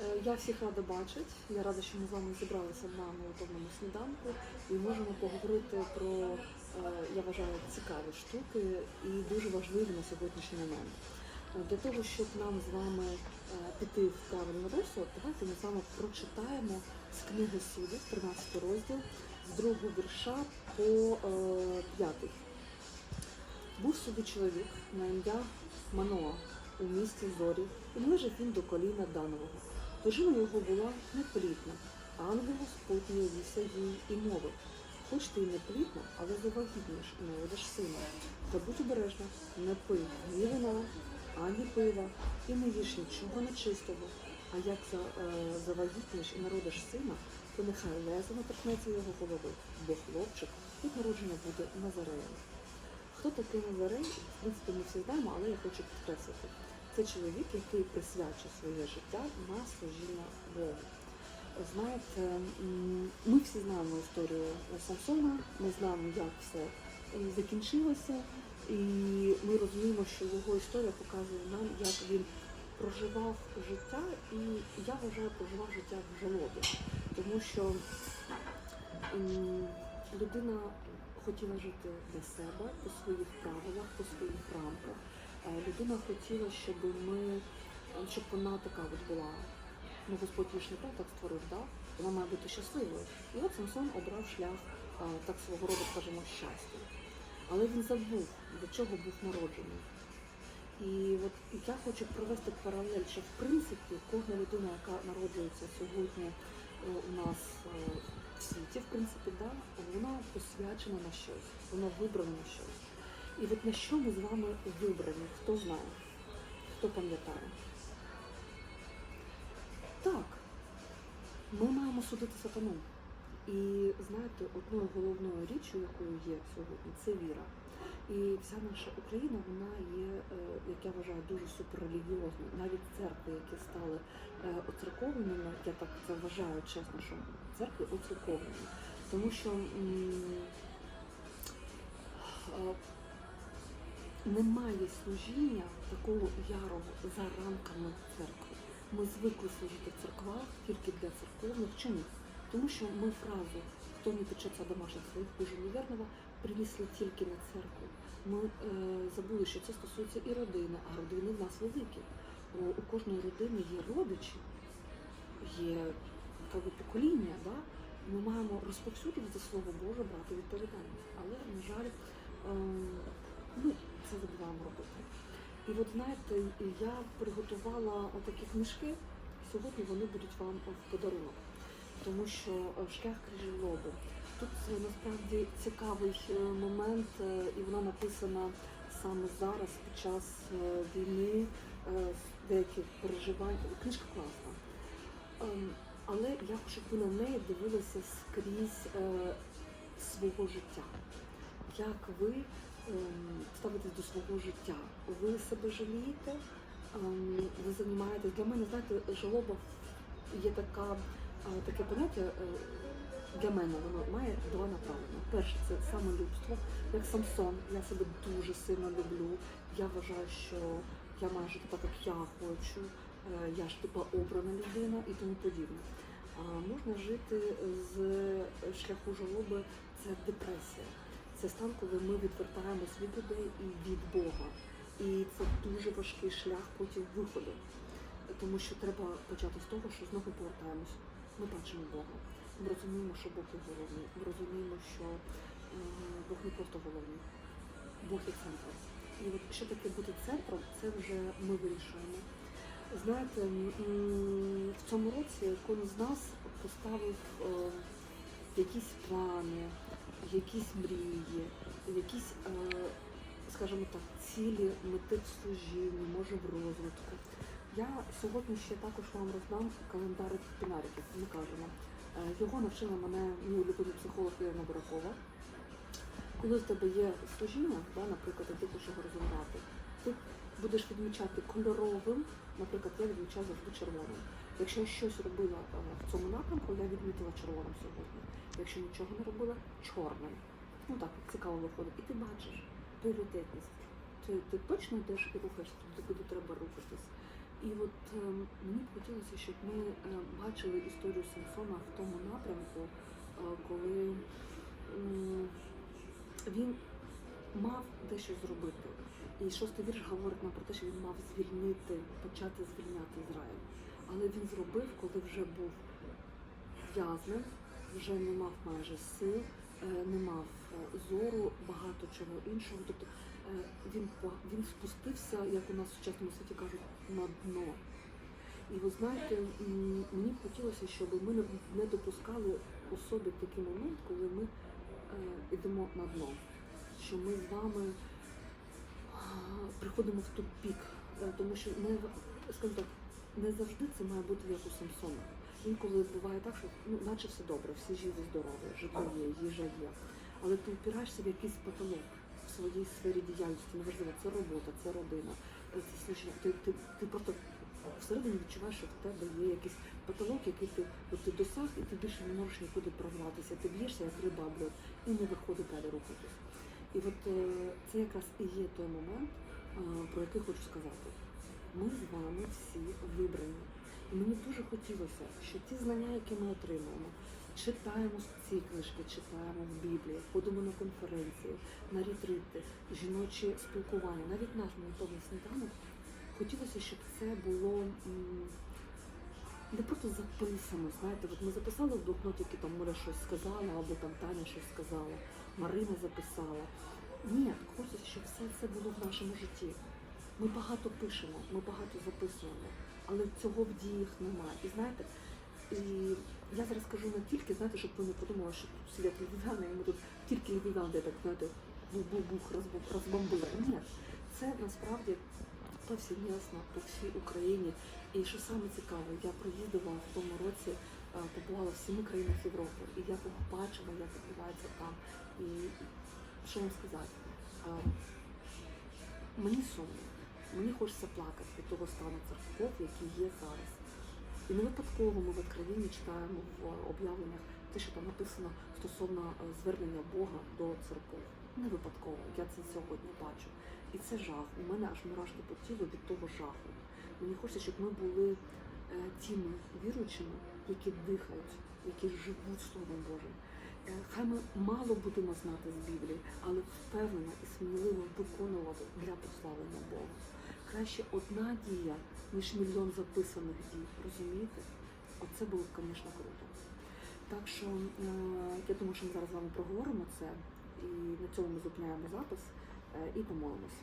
Е, Я всіх рада бачити. Я рада, що ми з вами зібралися на молотовному сніданку і можемо поговорити про, е, я вважаю, цікаві штуки і дуже важливі на сьогоднішній момент. Е, Для того, щоб нам з вами піти в правильний русло, давайте ми з вами прочитаємо з книги суддів, 13 розділ, з другого вірша по е, п'ятий. Був собі чоловік на ім'я Маноа у місті Зорі, і належав він до коліна Данового. Дружина його була неплітна, а ангел Господь явився їй і мовив, хоч ти й неплітна, але завагітніш і народиш сина. Та будь обережна, не пий ні вина, ані пива, і не їж нічого нечистого. А як е, завагітніш і народиш сина, то нехай лезо наторкнеться його голови, бо хлопчик від народження буде Назареєм. Хто такий Назарей? В принципі, ми всі знаємо, але я хочу підкреслити. Це чоловік, який присвячує своє життя на служіння Богу. Знаєте, ми всі знаємо історію Самсона, ми знаємо, як все е, закінчилося, і ми розуміємо, що його історія показує нам, як він проживав життя, і я вважаю, проживав життя в жалобі, тому що людина хотіла жити для себе по своїх правилах, по своїх рамках. Е, Людина хотіла, щоб ми, щоб вона така от була. Ну, Господь її ж не так так створив, да? вона має бути щасливою. І от Самсон обрав шлях так свого роду, скажімо, щастя. Але він забув, для чого був народжений. І от я хочу провести паралель, що в принципі кожна людина, яка народжується сьогодні е, у нас е, в світі, в принципі, да, вона посвячена на щось, вона вибрана на щось. І от на що ми з вами вибрані, хто знає, хто пам'ятає. Так, ми маємо судити сатану. І знаєте, одною головною річчю, якою є сьогодні, це віра. І вся наша Україна, вона є, е, як я вважаю, дуже суперрелігіозною. Навіть церкви, які стали е, оцерковленими, я так це вважаю чесно, що церкви оцерковлені. Тому що е, немає служіння такого ярого за рамками церкви. Ми звикли служити в церквах тільки для церковних. Чому? Тому що ми фразу «Хто не печеться домашніх своїх хуже неверного» принесли тільки на церкву. Ми е, забули, що це стосується і родини, а родини в нас великі. У, кожної родини є родичі, є би, покоління. Да? Ми маємо розповсюдити слово Боже, брати відповідальність. Але, на жаль, е, ну, це забуваємо робити. І от знаєте, я приготувала отакі книжки. Сьогодні вони будуть вам в подарунок, тому що е, шлях крижі лобу. Тут е, насправді цікавий е, момент, і вона написана саме зараз під час війни, деяких переживань. Книжка класна. Ем, Але я хочу, щоб ви на неї дивилися скрізь свого життя. Як ви ем, ставитесь до свого життя? Ви себе жалієте? Ем, Ви займаєтесь? Для мене, знаєте, жалоба є така, е, таке поняття. е, Для мене воно має два направлення. Перше це самолюбство, як Самсон. Я себе дуже сильно люблю. Я вважаю, що я маю жити так, як я хочу. Е, Я ж типа обрана людина і тому подібне. А можна жити з шляху жалоби це депресія. Це стан, коли ми відвертаємось від людей і від Бога. І це дуже важкий шлях потім виходу. Тому що треба почати з того, що знову повертаємось. Ми бачимо Бога. Ми розуміємо, що Бог є головний. Ми розуміємо, що е, Бог не просто головний, Бог є центром. І от що таке бути центром, це вже ми вирішуємо. Знаєте, в цьому році кожен з нас поставив е, якісь плани, якісь мрії, якісь, е, скажімо так, цілі, мети в служінні, може в розвитку. Я сьогодні ще також вам роздам календар пінариків, ми кажемо. Його навчила мене мій улюблений психолог Ірина Буракова. Коли в тебе є служіння, да, наприклад, ти хочеш його розвивати, ти будеш відмічати кольоровим, наприклад, я відмічаю завжди червоним. Якщо я щось робила е, в цьому напрямку, я відмітила червоним сьогодні. Якщо нічого не робила, чорним. Ну так, цікаво виходить. І ти бачиш пріоритетність. Ти, ти точно йдеш і рухаєшся куди треба рухатись. І от е, мені б хотілося, щоб ми е, бачили історію Самсона в тому напрямку, е, коли м, він мав дещо зробити. І шостий вірш говорить нам про те, що він мав звільнити, почати звільняти Ізраїль. Але він зробив, коли вже був в'язнем, вже не мав майже сил, е, не мав е, зору, багато чого іншого. Тобто е, він, він спустився, як у нас в сучасному світі кажуть, на дно. І ви знаєте, мені б хотілося, щоб ми не, допускали у собі такий момент, коли ми йдемо на дно, що ми з вами приходимо в тупік, Е, тому що не скажімо так, не завжди це має бути як у Самсона. Інколи буває так, що ну, наче все добре, всі живі, здорові, житло є, їжа є. Але ти впираєшся в якийсь потолок в своїй сфері діяльності. Неважливо, це робота, це родина, е, це служіння. Ти, ти, ти просто всередині відчуваєш, що в тебе є якийсь потолок, який ти, от ти досяг, і ти більше не можеш нікуди прорватися. Ти б'єшся як риба і не виходить далі рухатись. І от е, це якраз і є той момент, про який хочу сказати. Ми з вами всі вибрані. І мені дуже хотілося, що ті знання, які ми отримуємо, читаємо ці книжки, читаємо в Біблії, ходимо на конференції, на ретрити, жіночі спілкування, навіть наш молитовний сніданок. Хотілося, щоб це було не просто записано. Знаєте, от ми записали в блокнотики, там Оля щось сказала, або там Таня щось сказала, Марина записала. Ні, хочеться, щоб все це було в нашому житті. Ми багато пишемо, ми багато записуємо, але цього в діях немає. І знаєте, і я зараз кажу не тільки, знаєте, щоб ви не подумали, що тут сидять львів'яни, і ми тут тільки львів'ян, де так, знаєте, бух-бух-бух розбомбили. Ні, це насправді повсімісно по всій Україні. І що саме цікаве, я проїздила в тому році, е, побувала в сіми країнах Європи, і я побачила, як відбувається там. І що вам сказати? Е, Мені сумно, мені хочеться плакати від того стану церков, який є зараз. І не випадково ми в Откровенні читаємо в об'явленнях те, що там написано стосовно е, звернення Бога до церков. Не випадково, я це сьогодні бачу. І це жах. У мене аж мурашки по тілу від того жаху. Мені хочеться, щоб ми були е, тими віруючими, які дихають, які живуть Словом Божим. Е, Хай ми мало будемо знати з Біблії, але впевнено і сміливо виконувати для прославлення Бога. Краще одна дія, ніж мільйон записаних дій. Розумієте? Оце було б, звісно, круто. Так що е, я думаю, що ми зараз з вами проговоримо це, і на цьому ми зупиняємо запис е, і помолимось.